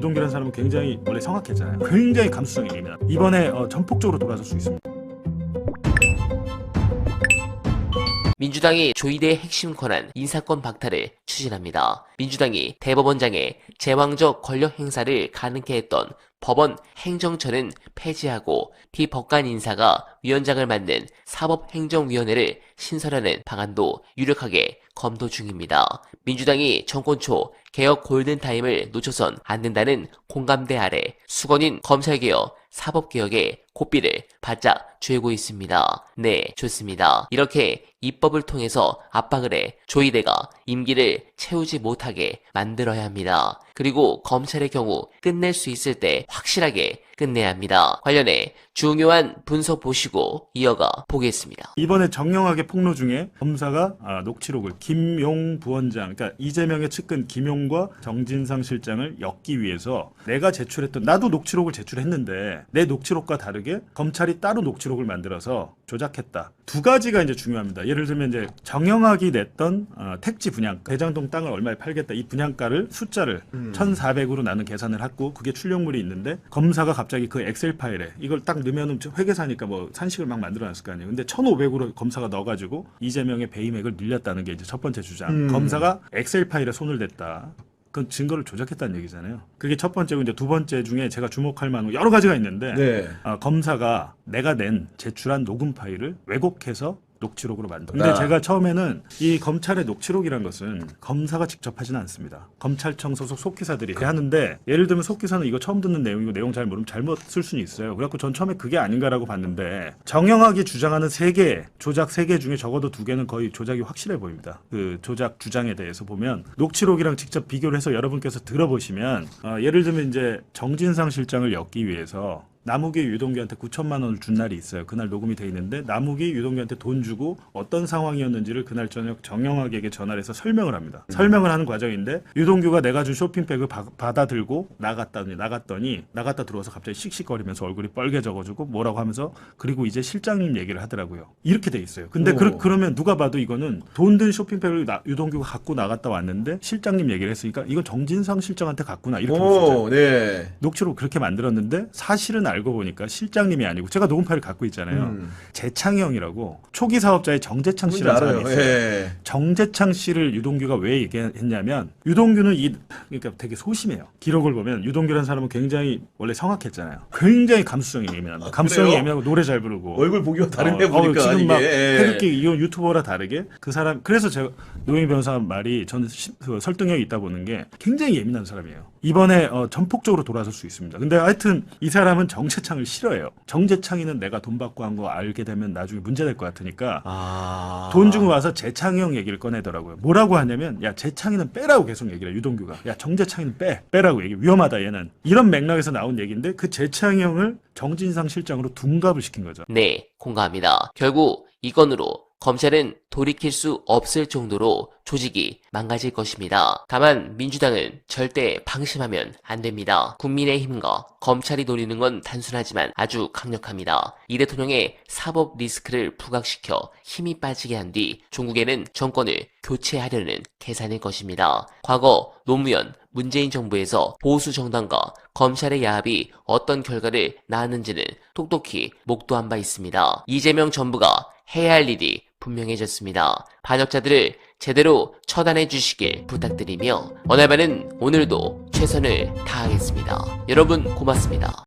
유동규라는 사람은 굉장히 원래 성악했잖아요. 굉장히 감수성이 예민한. 이번에 어, 전폭적으로 돌아설 수 있습니다. 민주당이 조이대 핵심 권한 인사권 박탈을 추진합니다. 민주당이 대법원장의 제왕적 권력 행사를 가능케 했던 법원 행정처는 폐지하고 비법관 인사가 위원장을 맡는 사법행정위원회를 신설하는 방안도 유력하게 검토 중입니다. 민주당이 정권 초 개혁 골든타임을 놓쳐선 안 된다는 공감대 아래 수건인 검찰개혁, 사법개혁에 고삐를 바짝 쥐고 있습니다. 네, 좋습니다. 이렇게 입법을 통해서 압박을 해 조이대가 임기를 채우지 못하게 만들어야 합니다. 그리고 검찰의 경우 끝낼 수 있을 때 확실하게 끝내야 합니다. 관련해 중요한 분석 보시고 이어가 보겠습니다. 이번에 정영학의 폭로 중에 검사가 아, 녹취록을 김용 부원장, 그러니까 이재명의 측근 김용과 정진상 실장을 엮기 위해서 내가 제출했던 나도 녹취록을 제출했는데 내 녹취록과 다르게 검찰이 따로 녹취록을 만들어서 조작했다. 두 가지가 이제 중요합니다. 예를 들면 이제 정영학이 냈던 어, 택지 분양 대장동 땅을 얼마에 팔겠다 이 분양가를 숫자를 1,400으로 나는 계산을 했고 그게 출력물이 있는데 검사가 갑자기 그 엑셀 파일에 이걸 딱 넣으면은 회계사니까 뭐 산식을 막 만들어놨을 거 아니에요. 근데 1,500으로 검사가 넣어가지고 이재명의 배임액을 늘렸다는 게 이제 첫 번째 주장. 검사가 엑셀 파일에 손을 댔다. 그건 증거를 조작했다는 얘기잖아요. 그게 첫 번째고 이제 두 번째 중에 제가 주목할 만한 여러 가지가 있는데 네. 아, 검사가 내가 낸 제출한 녹음 파일을 왜곡해서 녹취록으로 만든. 근데 아. 제가 처음에는 이 검찰의 녹취록이란 것은 검사가 직접 하지는 않습니다. 검찰청 소속 속기사들이 하는데 예를 들면 속기사는 이거 처음 듣는 내용이고 내용 잘 모르면 잘못 쓸 수는 있어요. 그래갖고 전 처음에 그게 아닌가라고 봤는데 정영학이 주장하는 세 개 조작 세 개 중에 적어도 두 개는 거의 조작이 확실해 보입니다. 그 조작 주장에 대해서 보면 녹취록이랑 직접 비교를 해서 여러분께서 들어보시면 어, 예를 들면 이제 정진상 실장을 엮기 위해서 남욱이 유동규한테 9천만 원을 준 날이 있어요. 그날 녹음이 돼 있는데 남욱이 유동규한테 돈 주고 어떤 상황이었는지를 그날 저녁 정영학에게 전화를 해서 설명을 합니다. 설명을 하는 과정인데 유동규가 내가 준 쇼핑백을 바- 받아들고 나갔더니 나갔더니 나갔다 들어와서 갑자기 씩씩거리면서 얼굴이 빨개져가지고 뭐라고 하면서 그리고 이제 실장님 얘기를 하더라고요. 이렇게 돼 있어요. 근데 오. 그, 그러면 누가 봐도 이거는 돈 든 쇼핑백을 나- 유동규가 갖고 나갔다 왔는데 실장님 얘기를 했으니까 이건 정진상 실장한테 갔구나 이렇게. 오, 네. 녹취록 그렇게 만들었는데 사실은 알고 보니까 실장님이 아니고 제가 녹음 파일 갖고 있잖아요. 음. 재창이 형이라고 초기 사업자의 정재창 씨라는. 사람이 있어요. 예. 정재창 씨를 유동규가 왜 얘기했냐면 유동규는 이 그러니까 되게 소심해요. 기록을 보면 유동규라는 사람은 굉장히 원래 성악했잖아요. 굉장히 감수성이 예민합니다. 감수성이 그래요? 예민하고 노래 잘 부르고 얼굴 보기와 다른데 어, 보니까 어, 지금. 막 예. 태극기 이건 유튜버라 다르게 그 사람 그래서 제가 노영희 변호사 말이 저는 시- 그 설득력이 있다 보는 게 굉장히 예민한 사람이에요. 이번에 어, 전폭적으로 돌아설 수 있습니다. 근데 하여튼 이 사람은 정 재창을 싫어해요. 정재창이는 내가 돈 받고 한 거 알게 되면 나중에 문제 될 것 같으니까 아. 돈 주고 와서 재창이 형 얘기를 꺼내더라고요. 뭐라고 하냐면 야 재창이는 빼라고 계속 얘기를 해 유동규가 야 정재창이는 빼 빼라고 얘기 위험하다 얘는 이런 맥락에서 나온 얘기인데 그 재창이 형을 정진상 실장으로 둔갑을 시킨 거죠. 네, 공감합니다. 결국 이 건으로 검찰은 돌이킬 수 없을 정도로 조직이 망가질 것입니다. 다만 민주당은 절대 방심하면 안 됩니다. 국민의힘과 검찰이 노리는 건 단순하지만 아주 강력합니다. 이 대통령의 사법 리스크를 부각시켜 힘이 빠지게 한 뒤 종국에는 정권을 교체하려는 계산일 것입니다. 과거 노무현, 문재인 정부에서 보수 정당과 검찰의 야합이 어떤 결과를 낳았는지는 똑똑히 목도한 바 있습니다. 이재명 정부가 해야 할 일이 분명해졌습니다. 반역자들을 제대로 처단해 주시길 부탁드리며 원알바는 오늘도 최선을 다하겠습니다. 여러분 고맙습니다.